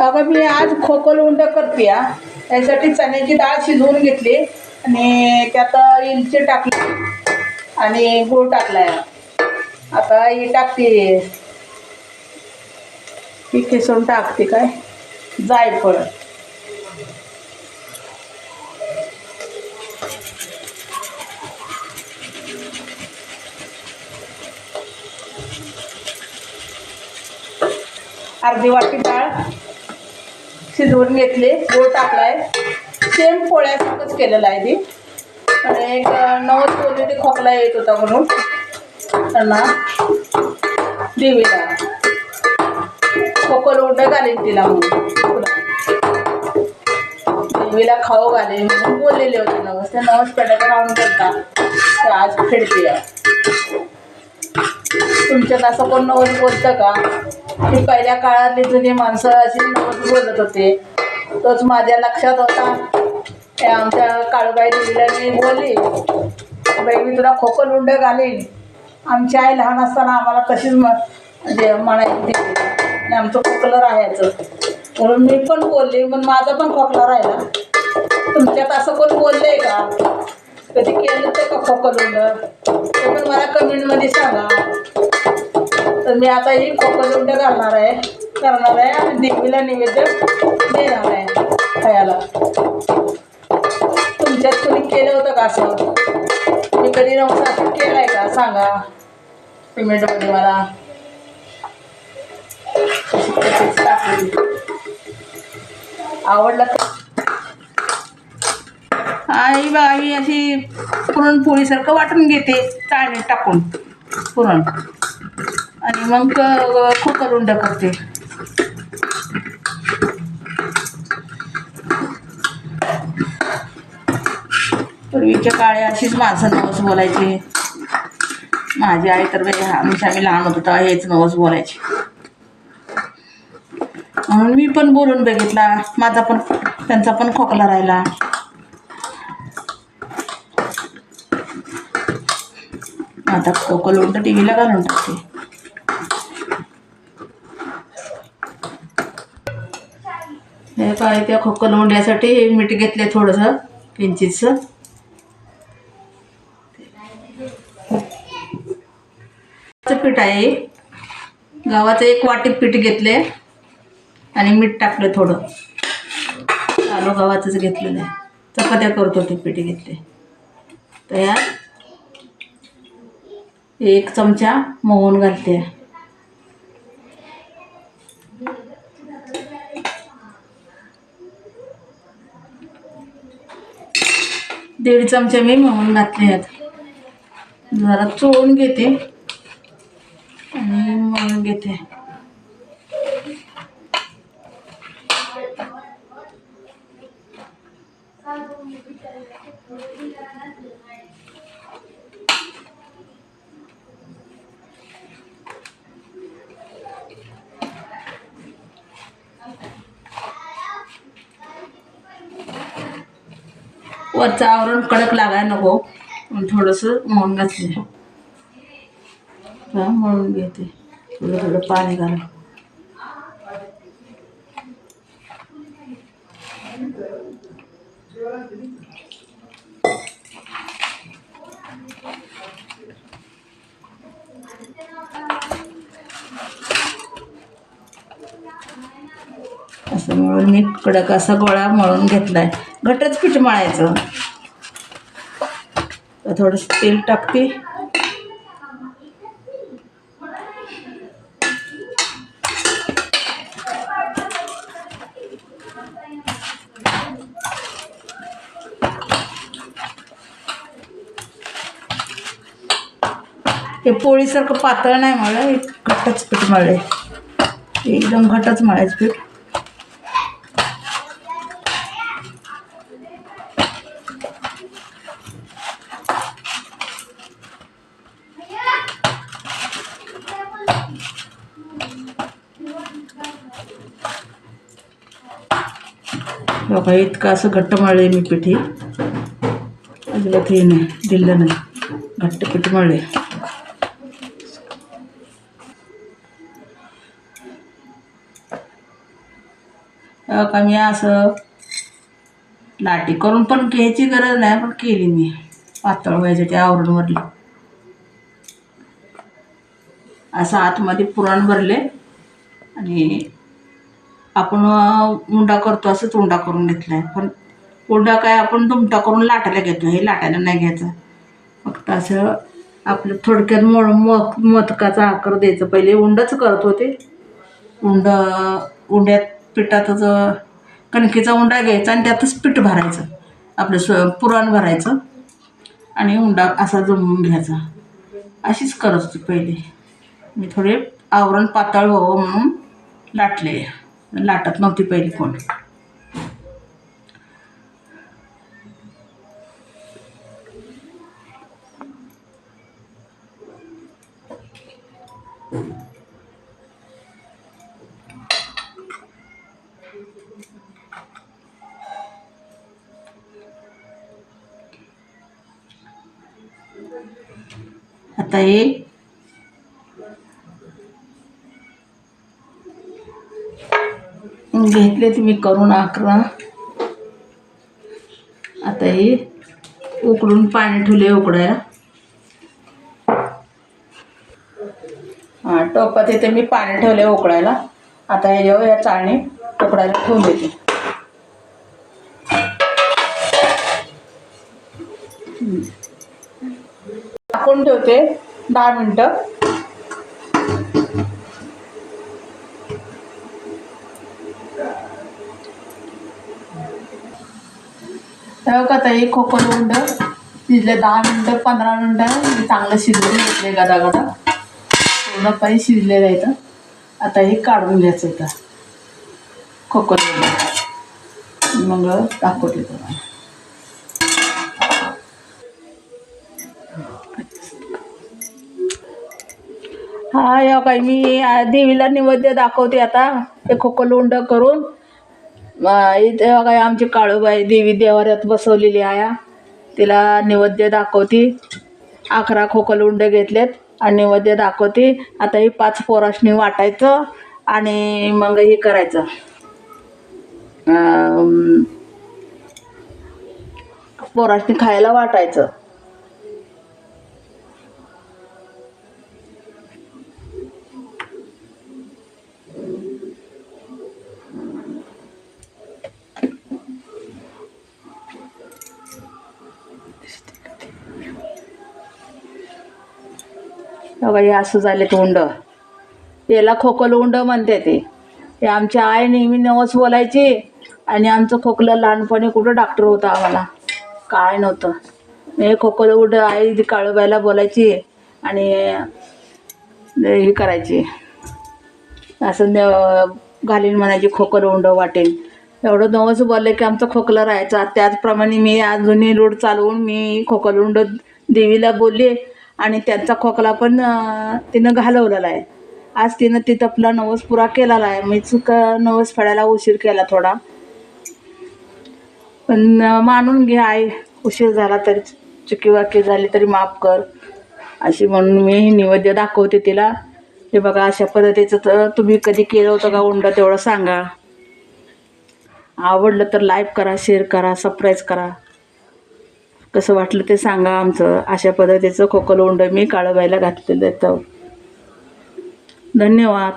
अगं मी आज खोकल उंड करते हा. त्यासाठी चण्याची डाळ शिजवून घेतली आणि त्यात इलचे टाकले आणि गूळ टाकलाय. आता ही टाकते. ही खिसून टाकते काय? जायफळ. अर्धी वाटी डाळ. शिजवून घेतली गूळ टाकलाय. सेम पोळ्यासारखंच केलेलं आहे ती. पण एक नवस बोलली ते खोकला येत होता म्हणून. त्यांना देवीला. खोकल उंड घालेन तिला म्हणून. देवीला खाऊ घालेन म्हणून बोललेले होते नवस. ते नवस पेटाचा राहून करता ते आज फेडते तुमच्यात असं कोण नवस बोलतं का? की पहिल्या काळातली जुनी माणसं अशी नवस बोलत होते. तोच माझ्या लक्षात होता. ते आमच्या काळूबाई दिदीला मी बोलली बाई मी तुला खोकल उंड घालीन. आमची आई लहान असताना आम्हाला तशीच म म्हणजे म्हणायची आणि आमचं खोकलं राहायचं. म्हणून मी पण बोलली पण माझा पण खोकला राहिला. तुमच्यात असं कोण बोललंय का? कधी केलं तर का कलोंडं ते पण मला कमेंटमध्ये सांगा. तर मी आता ही खोकल घालणार आहे करणार आहे आणि देवीला नैवेद्य देणार आहे खायला. तुमच्यात कोणी केलं होतं का असं? मी कधी नव्हतं असं केलं आहे का? सांगा. पेमेंटमध्ये मला. आवडलं आई बा ही अशी पुरणपोळीसारखं वाटून घेते चाळणीत टाकून पुरण. आणि मग खोकल उंड करते. पूर्वीच्या काळी अशीच माणसं नवस बोलायची. माझी आई तर बाई आमच्या आम्ही लहान होतो तेव्हा हेच नवस बोलायची. म्हणून मी पण बोलून बघितला माझा पण त्यांचा पण खोकला राहिला. आता खोकल उलट टी व्हीला घालून टाकते. हे काय त्या खोकल उंड्यासाठी मीठ घेतले थोडंसं किंचितचं पीठ आहे गावाचं एक वाटी पीठ घेतले आणि मीठ टाकलं थोडं. आलो गव्हाचंच घेतलेलं आहे. चपात्या करतो ते पीठ घेतले तयार? एक चमचा मोहन घालते. दीड चमचे मी मोहन घातले आहेत. जरा चोळून घेते. आणि मळून घेते. वरचं आवरण कडक लागायला नको. थोडंसं मळून घातले हा मळून घेते. थोडं थोडं पाणी घालून. असं मळून मी कडक असा गोळा मळून घेतला आहे घटच पीठ मळायचं. थोडंसं तेल टाकते. ते पोळीसारखं पातळ नाही मळलं हे घट्टच पीठ मळलं एकदम घटच मळायचं पीठ. बघा इतकं असं घट्ट मळले मी पिठी. अजिबात हे नाही दिलं नाही घट्ट पीठ मळले कमी का मी असं. लाटी करून पण घ्यायची गरज नाही पण केली मी. पातळ व्हायचं ते आवरणवरलं. असं आतमध्ये पुरण भरले आणि आपण उंडा करतो असंच उंडा करून घेतला आहे पण उंडा काय आपण दुमटा करून लाटायला घेतो हे लाटायला नाही घ्यायचं. फक्त असं आपलं थोडक्यात मळ मोक मोदकाचा आकार द्यायचं. पहिले उंडच करत होते. उंड उंड्यात पिठातच कणकेचा उंडा घ्यायचा आणि त्यातच पीठ भरायचं. आपलं स्व पुरण भरायचं आणि उंडा असा जमवून घ्यायचा. अशीच करत होती पहिले. मी थोडे आवरण पातळ व्हावं म्हणून लाटले. लाटत नव्हती पहिली कोण आता हे घेतले तुम्ही करून अकरा आता हे उकडून पाणी ठेवले उकडायला. हां टोपात इथे मी पाणी ठेवले उकडायला. आता हे जेव्हा या चाळणी उकडायला ठेवून देते. टाकून ठेवते दहा मिनटं. आता एक खोकल उंड शिजले दहा मिनटं पंधरा मिनटं मी चांगलं शिजवून घेतले गदा गदा पूर्णपणे शिजलेलं आहे तर आता हे काढून घ्यायचं इथं. खोकल उंड. मग दाखवते तुम्हाला. हा या काय मी देवीला नैवेद्य दाखवते आता. ते खोकल उंड करून. इथे काय आमची काळूबाई देवी देवाऱ्यात बसवलेली आहे. तिला नैवेद्य दाखवती. अकरा खोकल उंड घेतलेत आणि नैवेद्य दाखवती. आता ही पाच पोराशनी वाटायचं आणि मग हे करायचं. पोराशनी खायला वाटायचं. बघा हे असं झाले उंड. याला खोकल उंड म्हणते ते. हे आमची आई नेहमी नवस बोलायची आणि आमचं खोकलं लहानपणी कुठं डॉक्टर होता आम्हाला. काय नव्हतं. हे खोकल उंड आई काळूबाईला बोलायची आणि हे करायची. असं न घालीन म्हणायची खोकल उंड वाटेल एवढं नवस बोललं की आमचं खोकलं राहायचं. त्याचप्रमाणे मी अजूनही रोड चालवून मी खोकल उंड देवीला बोलले. आणि त्यांचा खोकला पण तिनं घालवलेला आहे. आज तिनं तिथं आपला नवस पुरा केलेला आहे. मी चुक नवस फेडायला उशीर केला थोडा. पण मानून घे आई. उशीर झाला तरी चुकीवाकी झाली तरी माफ कर. अशी म्हणून मी निवेद्य दाखवते तिला. हे बघा अशा पद्धतीचं तर तुम्ही कधी केलं होतं का उंड तेवढं सांगा. आवडलं तर लाईक करा शेअर करा सबस्क्राईब करा. कसं वाटलं ते सांगा आमचं. अशा पद्धतीचं खोकल उंड मी काळबाईला घातलेलं येतं धन्यवाद.